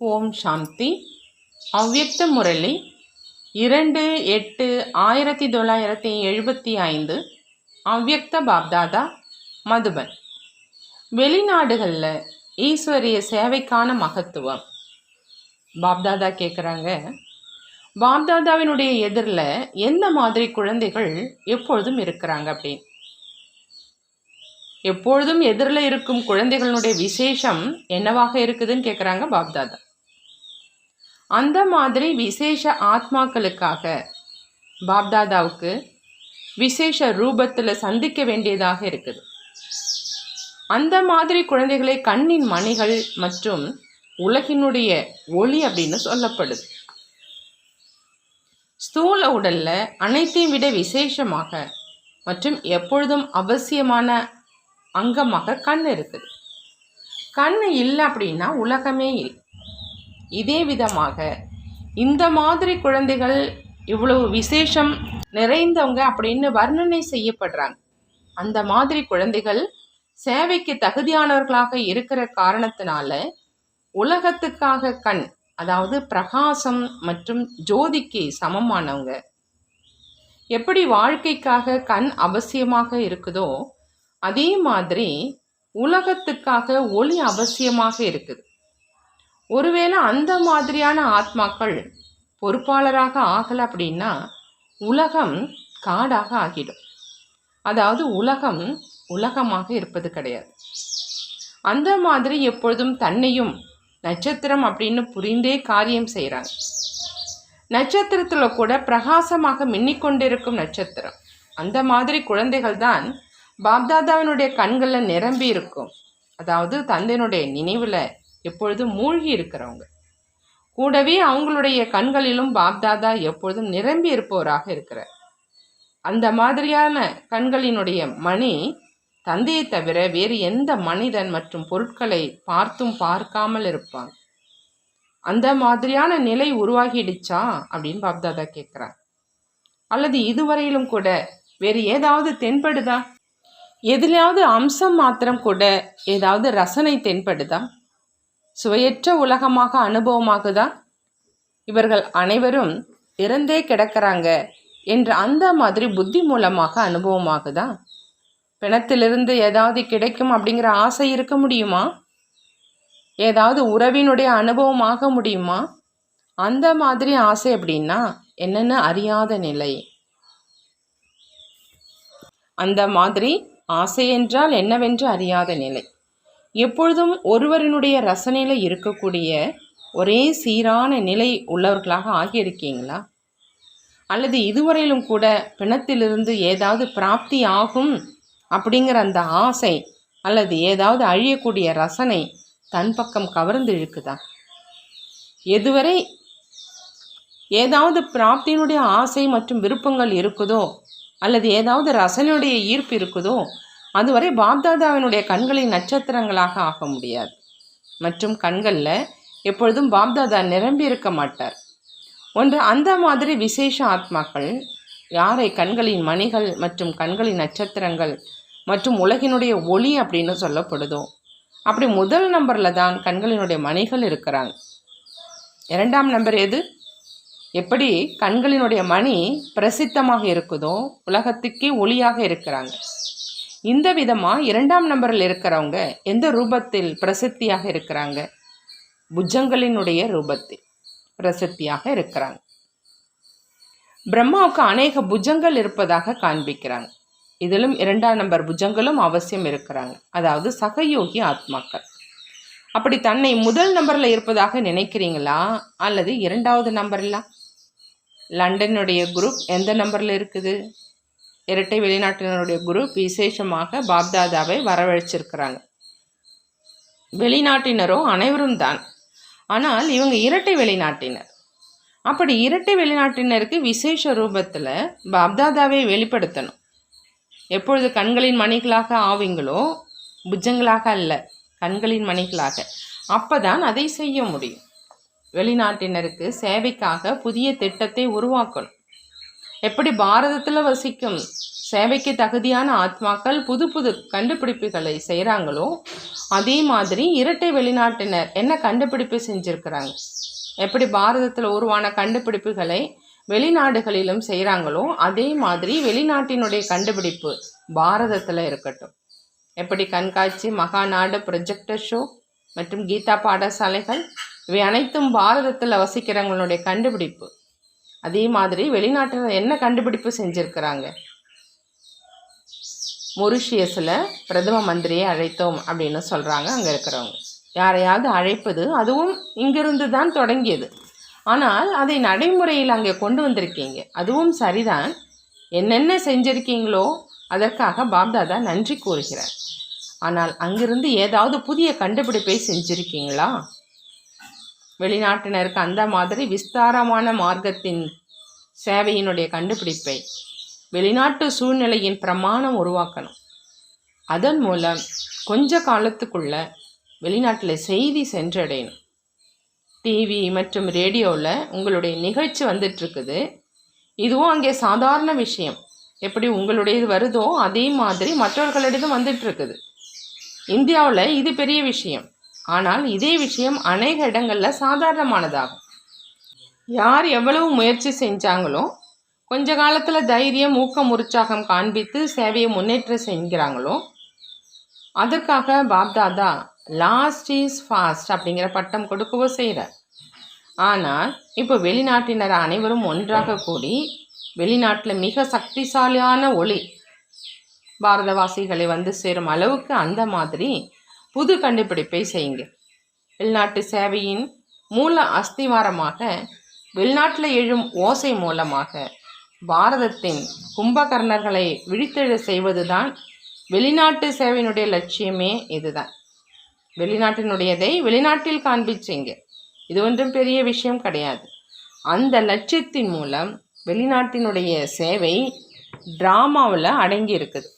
ஓம் சாந்தி. அவ்யக்த முரளி இரண்டு எட்டு ஆயிரத்தி தொள்ளாயிரத்தி எழுபத்தி ஐந்து அவ்யக்த பாப்தாதா மதுபன். வெளிநாடுகளில் ஈஸ்வரிய சேவைக்கான மகத்துவம். பாப்தாதா கேட்குறாங்க பாப்தாதாவினுடைய எதிரில் எந்த மாதிரி குழந்தைகள் எப்பொழுதும் இருக்கிறாங்க அப்படின்னு. எப்பொழுதும் எதிரில் இருக்கும் குழந்தைகளுடைய விசேஷம் என்னவாக இருக்குதுன்னு கேட்குறாங்க பாப்தாதா. அந்த மாதிரி விசேஷ ஆத்மாக்களுக்காக பாப்தாதாவுக்கு விசேஷ ரூபத்தில் சந்திக்க வேண்டியதாக இருக்குது. அந்த மாதிரி குழந்தைகளை கண்ணின் மணிகள் மற்றும் உலகினுடைய ஒளி அப்படின்னு சொல்லப்படுது. ஸ்தூல உடலில் அனைத்தையும் விட விசேஷமாக மற்றும் எப்பொழுதும் அவசியமான அங்கமாக கண் இருக்குது. கண் இல்லை அப்படின்னா உலகமே இல்லை. இதே விதமாக இந்த மாதிரி குழந்தைகள் இவ்வளவு விசேஷம் நிறைந்தவங்க அப்படின்னு வர்ணனை செய்யப்படுறாங்க. அந்த மாதிரி குழந்தைகள் சேவைக்கு தகுதியானவர்களாக இருக்கிற காரணத்தினால உலகத்துக்காக கண் அதாவது பிரகாசம் மற்றும் ஜோதிக்கு சமமானவங்க. எப்படி வாழ்க்கைக்காக கண் அவசியமாக இருக்குதோ அதே மாதிரி உலகத்துக்காக ஒளி அவசியமாக இருக்குது. ஒருவேளை அந்த மாதிரியான ஆத்மாக்கள் பொறுப்பாளராக ஆகலை அப்படின்னா உலகம் காடாக ஆகிடும். அதாவது உலகம் உலகமாக இருப்பது கிடையாது. அந்த மாதிரி எப்பொழுதும் தன்னையும் நட்சத்திரம் அப்படின்னு புரிந்தே காரியம் செய்கிறாங்க நட்சத்திரத்தில் கூட பிரகாசமாக மின்னிக்கொண்டிருக்கும் நட்சத்திரம். அந்த மாதிரி குழந்தைகள் தான் பாப்தாதாவினுடைய கண்களில் நிரம்பி இருக்கும். அதாவது தந்தையினுடைய நினைவில் எப்பொழுதும் மூழ்கி இருக்கிறவங்க. கூடவே அவங்களுடைய கண்களிலும் பாப்தாதா எப்பொழுதும் நிரம்பி இருப்பவராக இருக்கிறார். அந்த மாதிரியான கண்களினுடைய மணி தந்தையை தவிர வேறு எந்த மனிதன் மற்றும் பொருட்களை பார்த்தும் பார்க்காமல் இருப்பாங்க அந்த மாதிரியான நிலை உருவாகிடுச்சா அப்படின்னு பாப்தாதா கேட்குறார். அல்லது இதுவரையிலும் கூட வேறு ஏதாவது தென்படுதா? எதுலையாவது அம்சம் மாத்திரம் கூட ஏதாவது ரசனை தென்படுதா? சுவையற்ற உலகமாக அனுபவமாகுதா? இவர்கள் அனைவரும் இறந்தே கிடக்கிறாங்க என்ற அந்த மாதிரி புத்தி மூலமாக அனுபவமாகுதா? பிணத்திலிருந்து ஏதாவது கிடைக்கும் அப்படிங்கிற ஆசை இருக்க முடியுமா? ஏதாவது உறவினுடைய அனுபவமாக முடியுமா? அந்த மாதிரி ஆசை அப்படின்னா என்னென்னு அறியாத நிலை. அந்த மாதிரி ஆசை என்றால் என்னவென்று அறியாத நிலை. எப்பொழுதும் ஒருவரினுடைய ரசனையில் இருக்கக்கூடிய ஒரே சீரான நிலை உள்ளவர்களாக ஆகியிருக்கீங்களா? அல்லது இதுவரையிலும் கூட பிணத்திலிருந்து ஏதாவது பிராப்தி ஆகும் அப்படிங்கிற அந்த ஆசை அல்லது ஏதாவது அழியக்கூடிய ரசனை தன் பக்கம் கவர்ந்து இழுக்குதா? எதுவரை ஏதாவது பிராப்தியினுடைய ஆசை மற்றும் விருப்பங்கள் இருக்குதோ அல்லது ஏதாவது ரசனையுடைய ஈர்ப்பு இருக்குதோ அதுவரை பாப்தாதாவினுடைய கண்களின் நட்சத்திரங்களாக ஆக முடியாது. மற்றும் கண்களில் எப்பொழுதும் பாப்தாதா நிரம்பி இருக்க மாட்டார். ஒன்று அந்த மாதிரி விசேஷ ஆத்மாக்கள் யாரை கண்களின் மணிகள் மற்றும் கண்களின் நட்சத்திரங்கள் மற்றும் உலகினுடைய ஒளி அப்படின்னு சொல்லப்படுதோ அப்படி முதல் நம்பரில் தான் கண்களினுடைய மணிகள் இருக்கிறாங்க. இரண்டாம் நம்பர் எது? எப்படி கண்களினுடைய மணி பிரசித்தமாக இருக்குதோ உலகத்துக்கே ஒளியாக இருக்கிறாங்க. இந்த விதமாக இரண்டாம் நம்பரில் இருக்கிறவங்க எந்த ரூபத்தில் பிரசித்தியாக இருக்கிறாங்க? புஜங்களினுடைய ரூபத்தில் பிரசித்தியாக இருக்கிறாங்க. பிரம்மாவுக்கு அநேக புஜங்கள் இருப்பதாக காண்பிக்கிறாங்க. இதிலும் இரண்டாம் நம்பர் புஜங்களும் அவசியம் இருக்கிறாங்க. அதாவது சகயோகி ஆத்மாக்கள். அப்படி தன்னை முதல் நம்பரில் இருப்பதாக நினைக்கிறீங்களா? அல்லது இரண்டாவது நம்பரில்? லண்டனுடைய குரூப் எந்த நம்பரில் இருக்குது? இரட்டை வெளிநாட்டினருடைய குரூப் விசேஷமாக பாப்தாதாவை வரவழைச்சிருக்கிறாங்க. வெளிநாட்டினரும் அனைவரும் தான். ஆனால் இவங்க இரட்டை வெளிநாட்டினர். அப்படி இரட்டை வெளிநாட்டினருக்கு விசேஷ ரூபத்தில் பாப்தாதாவை வெளிப்படுத்தணும். எப்பொழுது கண்களின் மணிகளாக ஆவீங்களோ? புஜங்களாக அல்ல கண்களின் மணிகளாக. அப்போ தான் அதை செய்ய முடியும். வெளிநாட்டினருக்கு சேவைக்காக புதிய திட்டத்தை உருவாக்கணும். எப்படி பாரதத்தில் வசிக்கும் சேவைக்கு தகுதியான ஆத்மாக்கள் புது புது கண்டுபிடிப்புகளை செய்கிறாங்களோ அதே மாதிரி இரட்டை வெளிநாட்டினர் என்ன கண்டுபிடிப்பு செஞ்சுருக்கிறாங்க? எப்படி பாரதத்தில் உருவான கண்டுபிடிப்புகளை வெளிநாடுகளிலும் செய்கிறாங்களோ அதே மாதிரி வெளிநாட்டினுடைய கண்டுபிடிப்பு பாரதத்தில் இருக்கட்டும். எப்படி கண்காட்சி மகாநாடு ப்ரொஜெக்டர் ஷோ மற்றும் கீதா பாடசாலைகள் இவை அனைத்தும் பாரதத்தில் வசிக்கிறவங்களுடைய கண்டுபிடிப்பு. அதே மாதிரி வெளிநாட்டில் என்ன கண்டுபிடிப்பு செஞ்சுருக்கிறாங்க? மொரிஷியஸில் பிரதம மந்திரியை அழைத்தோம் அப்படின்னு சொல்கிறாங்க அங்கே இருக்கிறவங்க. யாரையாவது அழைப்பது அதுவும் இங்கிருந்து தான் தொடங்கியது. ஆனால் அதை நடைமுறையில் அங்கே கொண்டு வந்திருக்கீங்க. அதுவும் சரிதான். என்னென்ன செஞ்சுருக்கீங்களோ அதற்காக பாப்தாதா நன்றி கூறுகிறார். ஆனால் அங்கிருந்து ஏதாவது புதிய கண்டுபிடிப்பை செஞ்சுருக்கீங்களா? வெளிநாட்டினருக்கு அந்த மாதிரி விஸ்தாரமான மார்க்கத்தின் சேவையினுடைய கண்டுபிடிப்பை வெளிநாட்டு சூழ்நிலையின் பிரமாணம் உருவாக்கணும். அதன் மூலம் கொஞ்ச காலத்துக்குள்ள வெளிநாட்டில் செய்தி சென்றடையணும். டிவி மற்றும் ரேடியோவில் உங்களுடைய நிகழ்ச்சி வந்துட்டுருக்குது. இதுவும் அங்கே சாதாரண விஷயம். எப்படி உங்களுடையது வருதோ அதே மாதிரி மற்றவர்களிடம் வந்துட்டுருக்குது. இந்தியாவில் இது பெரிய விஷயம். ஆனால் இதே விஷயம் அநேக இடங்களில் சாதாரணமானதாகும். யார் எவ்வளவு முயற்சி செஞ்சாங்களோ கொஞ்ச காலத்தில் தைரியம் ஊக்கம் உற்சாகம் காண்பித்து சேவையை முன்னேற்றம் செய்கிறாங்களோ அதற்காக பாப்தாதா லாஸ்ட் இஸ் ஃபாஸ்ட் அப்படிங்கிற பட்டம் கொடுக்கவோ செய்கிறார் ஆனால் இப்போ வெளிநாட்டினர் அனைவரும் ஒன்றாக கூடி வெளிநாட்டில் மிக சக்திசாலியான ஒளி பாரதவாசிகளை வந்து சேரும் அளவுக்கு அந்த மாதிரி புது கண்டுபிடிப்பை செய்யுங்க. வெளிநாட்டு சேவையின் மூல அஸ்திவாரமாக வெளிநாட்டில் எழும் ஓசை மூலமாக பாரதத்தின் கும்பகர்ணர்களை விழித்தெழ செய்வதுதான் வெளிநாட்டு சேவையினுடைய லட்சியமே இதுதான். வெளிநாட்டினுடையதை வெளிநாட்டில் காண்பிச்சிங்க இது ஒன்றும் பெரிய விஷயம் கிடையாது. அந்த லட்சியத்தின் மூலம் வெளிநாட்டினுடைய சேவை ட்ராமாவில் அடங்கி இருக்குது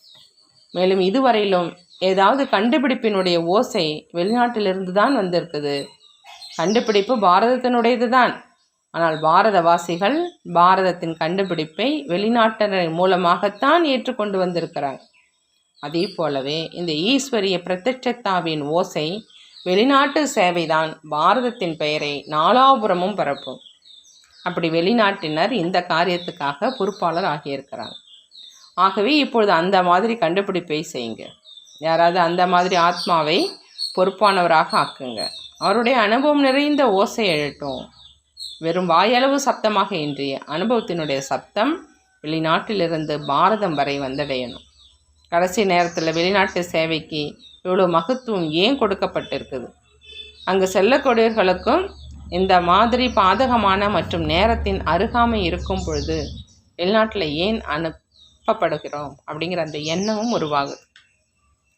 மேலும் இதுவரையிலும் ஏதாவது கண்டுபிடிப்பினுடைய ஓசை வெளிநாட்டிலிருந்து தான் வந்திருக்குது. கண்டுபிடிப்பு பாரதத்தினுடையது தான் ஆனால் பாரதவாசிகள் பாரதத்தின் கண்டுபிடிப்பை வெளிநாட்டினர் மூலமாகத்தான் ஏற்றுக்கொண்டு வந்திருக்கிறாங்க அதே போலவே இந்த ஈஸ்வரிய பிரத்யட்சத்தாவின் ஓசை வெளிநாட்டு சேவைதான். பாரதத்தின் பெயரை நாலாபுரமும் பரப்பும். அப்படி வெளிநாட்டினர் இந்த காரியத்துக்காக பொறுப்பாளர் ஆகியிருக்கிறாங்க ஆகவே இப்பொழுது அந்த மாதிரி கண்டுபிடிப்பை செய்யுங்க யாராவது அந்த மாதிரி ஆத்மாவை பொறுப்பானவராக ஆக்குங்க. அவருடைய அனுபவம் நிறைந்த ஓசை எழட்டும். வெறும் வாயளவு சப்தமாக இன்றி அனுபவத்தினுடைய சப்தம் வெளிநாட்டிலிருந்து பாரதம் வரை வந்தடையணும் கடைசி நேரத்தில் வெளிநாட்டு சேவைக்கு இவ்வளோ மகத்துவம் ஏன் கொடுக்கப்பட்டிருக்குது? அங்கு செல்லக்கூடியவர்களுக்கும் இந்த மாதிரி பாதகமான மற்றும் நேரத்தின் அருகாமை இருக்கும் பொழுது வெளிநாட்டில் ஏன் அனுப்பப்படுகிறோம்? அப்படிங்கிற அந்த எண்ணமும் உருவாகுது.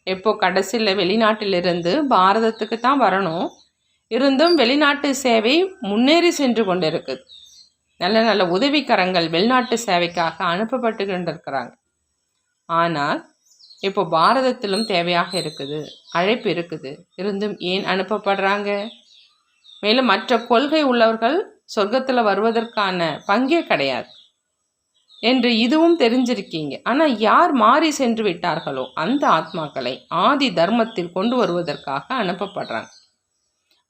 எப்போ கடைசியில் வெளிநாட்டிலிருந்து பாரதத்துக்கு தான் வரணும். இருந்தும் வெளிநாட்டு சேவை முன்னேறி சென்று கொண்டு இருக்குது நல்ல நல்ல உதவிக்கரங்கள் வெளிநாட்டு சேவைக்காக அனுப்பப்பட்டு கொண்டிருக்கிறாங்க ஆனால் இப்போ பாரதத்திலும் தேவையாக இருக்குது. அழைப்பு இருக்குது. இருந்தும் ஏன் அனுப்பப்படுறாங்க? மேலும் மற்ற கொள்கை உள்ளவர்கள் சொர்க்கத்தில் வருவதற்கான பங்கே கிடையாது. என்று இதுவும் தெரிஞ்சிருக்கீங்க. ஆனால் யார் மாறி சென்று விட்டார்களோ அந்த ஆத்மாக்களை ஆதி தர்மத்தில் கொண்டு வருவதற்காக அனுப்பப்படுறாங்க.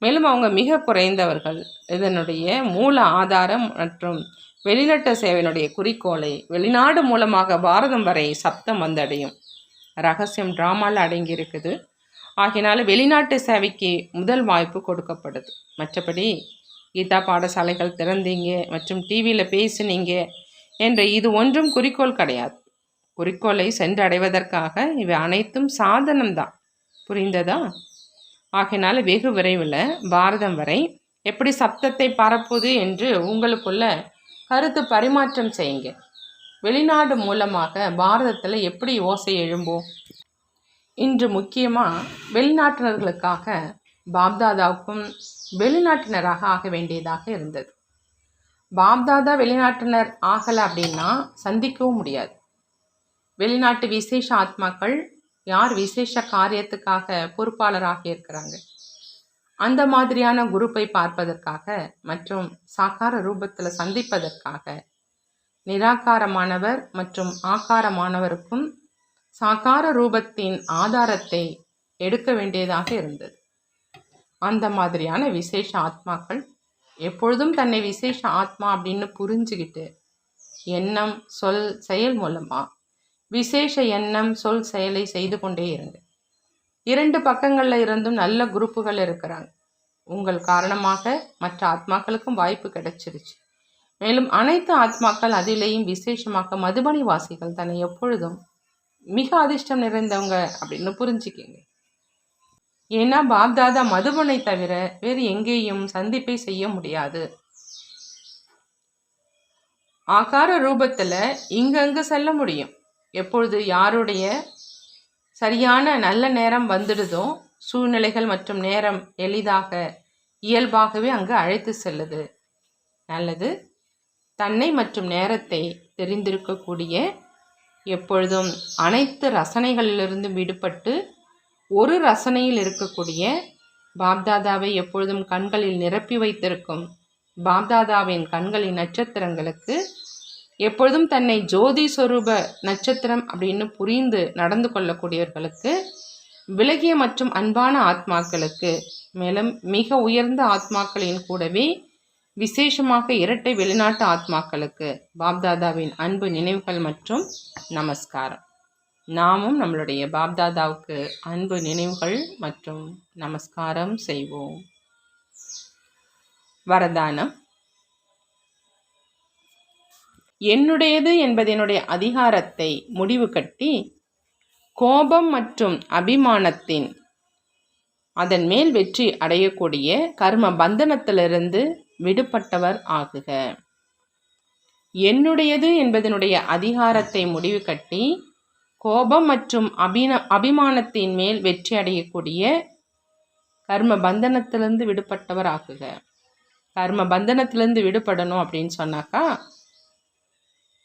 மேலும் அவங்க மிக குறைந்தவர்கள். இதனுடைய மூல ஆதாரம் மற்றும் வெளிநாட்டு சேவையினுடைய குறிக்கோளை வெளிநாடு மூலமாக பாரதம் வரை சப்தம் வந்தடையும். ரகசியம் ட்ராமாவில் அடங்கியிருக்குது. ஆகினால வெளிநாட்டு சேவைக்கு முதல் வாய்ப்பு கொடுக்கப்படுது. மற்றபடி கீதா பாடசாலைகள் திறந்தீங்க மற்றும் டிவியில் பேசுனீங்க. என்ற இது ஒன்றும் குறிக்கோள் கிடையாது. குறிக்கோளை சென்றடைவதற்காக இவை அனைத்தும் சாதனம்தான். புரிந்ததா? ஆகையினால வெகு விரைவில் பாரதம் வரை எப்படி சப்தத்தை பரப்புது என்று உங்களுக்குள்ள கருத்து பரிமாற்றம் செய்யுங்க. வெளிநாடு மூலமாக பாரதத்தில் எப்படி ஓசை எழும்போம்? இன்று முக்கியமாக வெளிநாட்டினர்களுக்காக பாப்தாதாவுக்கும் வெளிநாட்டினராக ஆக வேண்டியதாக இருந்தது. பாப்தாதா வெளிநாட்டினர் ஆகலை அப்படின்னா சந்திக்கவும் முடியாது. வெளிநாட்டு விசேஷ ஆத்மாக்கள் யார் விசேஷ காரியத்துக்காக பொறுப்பாளராக இருக்கிறாங்க? அந்த மாதிரியான குரூப்பை பார்ப்பதற்காக மற்றும் சாக்கார ரூபத்தில் சந்திப்பதற்காக நிராகாரமானவர் மற்றும் ஆகாரமானவருக்கும் சாகார ரூபத்தின் ஆதாரத்தை எடுக்க வேண்டியதாக இருந்தது. அந்த மாதிரியான விசேஷ ஆத்மாக்கள் எப்பொழுதும் தன்னை விசேஷ ஆத்மா அப்படின்னு புரிஞ்சுக்கிட்டு எண்ணம் சொல் செயல் மூலமாக விசேஷ எண்ணம் சொல் செயலை செய்து கொண்டே இருங்க. இரண்டு பக்கங்களில் இருந்தும் நல்ல குரூப்புகள் இருக்கிறாங்க. உங்கள் காரணமாக மற்ற ஆத்மாக்களுக்கும் வாய்ப்பு கிடைச்சிருச்சு. மேலும் அனைத்து ஆத்மாக்கள் அதிலேயும் விசேஷமாக மதுபனி வாசிகள் தன்னை எப்பொழுதும் மிக அதிர்ஷ்டம் நிறைந்தவங்க அப்படின்னு புரிஞ்சுக்கிங்க. ஏன்னா பாப்தாதா மதுபனை தவிர வேறு எங்கேயும் சந்திப்பை செய்ய முடியாது. ஆகார ரூபத்தில் இங்கங்கு செல்ல முடியும். எப்பொழுது யாருடைய சரியான நல்ல நேரம் வந்துடுதோ சூழ்நிலைகள் மற்றும் நேரம் எளிதாக இயல்பாகவே அங்கு அழைத்து செல்லுது. நல்லது. தன்னை மற்றும் நேரத்தை தெரிந்திருக்கக்கூடிய எப்பொழுதும் அனைத்து ரசனைகளிலிருந்து விடுபட்டு ஒரு ரசனையில் இருக்கக்கூடிய பாப்தாதாவை எப்பொழுதும் கண்களில் நிரப்பி வைத்திருக்கும் பாப்தாதாவின் கண்களின் நட்சத்திரங்களுக்கு எப்பொழுதும் தன்னை ஜோதி சொரூப நட்சத்திரம் அப்படின்னு புரிந்து நடந்து கொள்ளக்கூடியவர்களுக்கு விலகிய மற்றும் அன்பான ஆத்மாக்களுக்கு மேலும் மிக உயர்ந்த ஆத்மாக்களின் கூடவே விசேஷமாக இரட்டை வெளிநாட்டு ஆத்மாக்களுக்கு பாப்தாதாவின் அன்பு நினைவுகள் மற்றும் நமஸ்காரம். நாமும் நம்மளுடைய பாப்தாதாவுக்கு அன்பு நினைவுகள் மற்றும் நமஸ்காரம் செய்வோம். வரதானம். என்னுடையது என்பதனுடைய அதிகாரத்தை முடிவு கட்டி கோபம் மற்றும் அபிமானத்தின் அதன் மேல் வெற்றி அடையக்கூடிய கர்ம பந்தனத்திலிருந்து விடுபட்டவர் ஆகுக. என்னுடையது என்பதனுடைய அதிகாரத்தை முடிவு கட்டி கோபம் மற்றும் அபின அபிமானத்தின் மேல் வெற்றி அடையக்கூடிய கர்ம பந்தனத்திலிருந்து விடுபட்டவர் ஆகுக கர்ம பந்தனத்திலேருந்து விடுபடணும் அப்படின்னு சொன்னாக்கா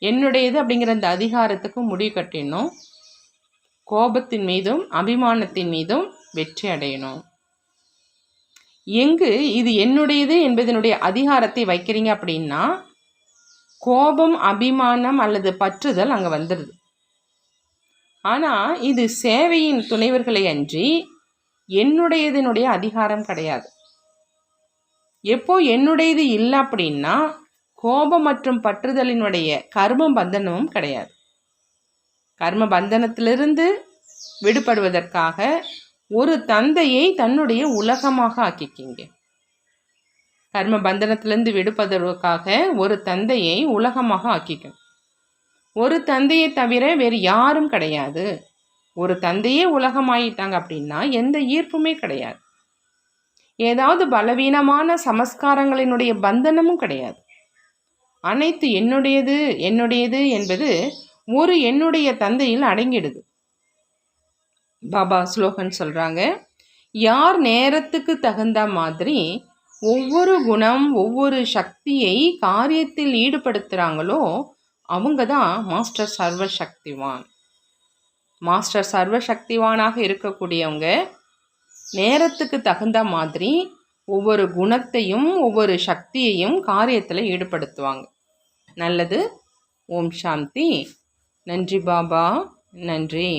என்னுடையது அப்படிங்கிற அந்த அதிகாரத்துக்கு முடிவு கட்டிடணும். கோபத்தின் மீதும் அபிமானத்தின் மீதும் வெற்றி அடையணும். எங்கு இது என்னுடையது என்பதனுடைய அதிகாரத்தை வைக்கிறீங்க அப்படின்னா கோபம் அபிமானம் அல்லது பற்றுதல் அங்கே வந்துடுது ஆனால் இது சேவையின் துணைவர்களை அன்றி என்னுடையதனுடைய அதிகாரம் கிடையாது. எப்போ என்னுடையது இல்லை அப்படின்னா கோபம் மற்றும் பற்றுதலினுடைய கர்ம பந்தனமும் கிடையாது. கர்ம பந்தனத்திலிருந்து விடுபடுவதற்காக ஒரு தந்தையை தன்னுடைய உலகமாக ஆக்கிக்கிங்க. கர்ம பந்தனத்திலிருந்து விடுப்பதற்காக ஒரு தந்தையை உலகமாக ஆக்கிக்கணும். ஒரு தந்தையை தவிர வேறு யாரும் கிடையாது. ஒரு தந்தையே உலகமாயிட்டாங்க அப்படின்னா எந்த ஈர்ப்புமே கிடையாது. ஏதாவது பலவீனமான சமஸ்காரங்களினுடைய பந்தனமும் கிடையாது. அனைத்து என்னுடையது என்னுடையது என்பது ஒரு என்னுடைய தந்தையில் அடங்கிடுது. பாபா ஸ்லோகன் சொல்கிறாங்க யார் நேரத்துக்கு தகுந்த மாதிரி ஒவ்வொரு குணம் ஒவ்வொரு சக்தியை காரியத்தில் ஈடுபடுத்துகிறாங்களோ அவங்க தான் மாஸ்டர் சர்வ சக்திவான் மாஸ்டர் சர்வ சக்திவானாக இருக்கக்கூடியவங்க நேரத்துக்கு தகுந்த மாதிரி ஒவ்வொரு குணத்தையும் ஒவ்வொரு சக்தியையும் காரியத்தில் ஈடுபடுத்துவாங்க. நல்லது. ஓம் சாந்தி. நன்றி பாபா. நன்றி.